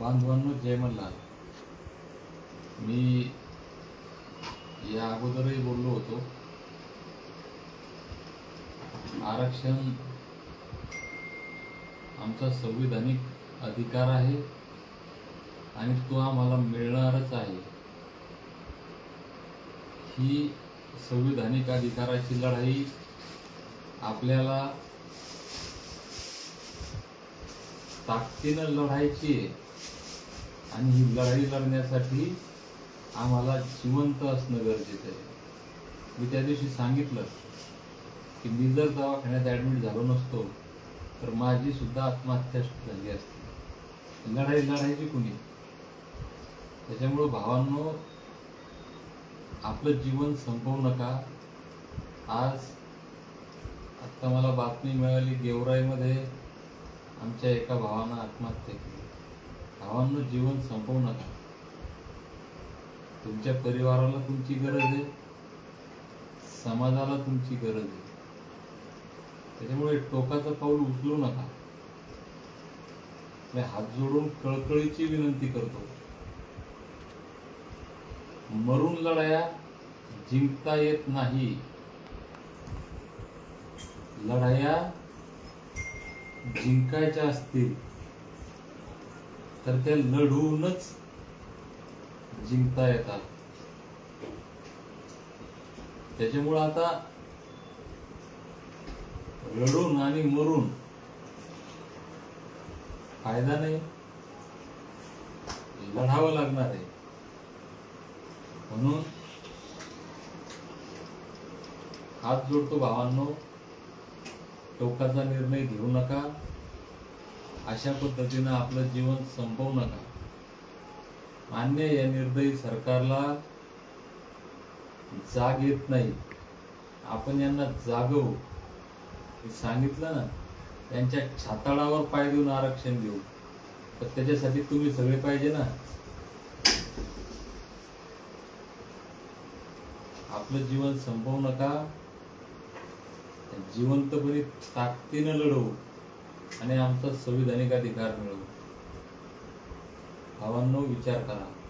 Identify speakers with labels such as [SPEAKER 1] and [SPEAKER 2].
[SPEAKER 1] बांधवांनो जय मल्हार. मी या अगोदरही बोललो होतो. आरक्षण आमचा संविधानिक अधिकार आहे आणि तो आम्हाला मिळणारच आहे. ही संविधानिक अधिकाराची लढाई आपल्याला ताकदीनं लढायची आहे. आणि ही लढाई लढण्यासाठी आम्हाला जिवंत असणं गरजेचं आहे. मी त्या दिवशी सांगितलं की मी जर दवाखान्यात ॲडमिट झालो नसतो तर माझी सुद्धा आत्महत्या झाली असती. लढाई लढायची कुणी? त्याच्यामुळं भावांनो आपलं जीवन संपवू नका. आज आत्ता मला बातमी मिळाली गेवराईमध्ये आमच्या एका भावानं आत्महत्या केली. भावांनो जीवन संपवू नका. तुमच्या परिवाराला तुमची गरज आहे. समाजाला तुमची गरज आहे. त्याच्यामुळे टोकाचं पाऊल उचलू नका. मी हात जोडून कळकळीची विनंती करतो. मरून लढाया जिंकता येत नाही. लढाया जिंकायच्या असतील. तर त्या लढवूनच जिंकता येतात. त्याच्यामुळं आता रडून आणि मरून फायदा नाही. लढावं लागणार आहे. म्हणून हात जोडतो भावांनो. टोकाचा निर्णय घेऊ नका. अशा पद्धतीनं आपलं जीवन संपवू नका. मान्य या निर्दयी सरकारला जाग येत नाही. आपण यांना जागवू. सांगितलं ना त्यांच्या छाताळावर पाय देऊन आरक्षण देऊ. तर त्याच्यासाठी तुम्ही सगळे पाहिजे ना. आपलं जीवन संपवू नका. जिवंतपणे ताकदीनं लढवू. आणि आमचा संविधानिक अधिकार मिळवू. भावांनो विचार करा.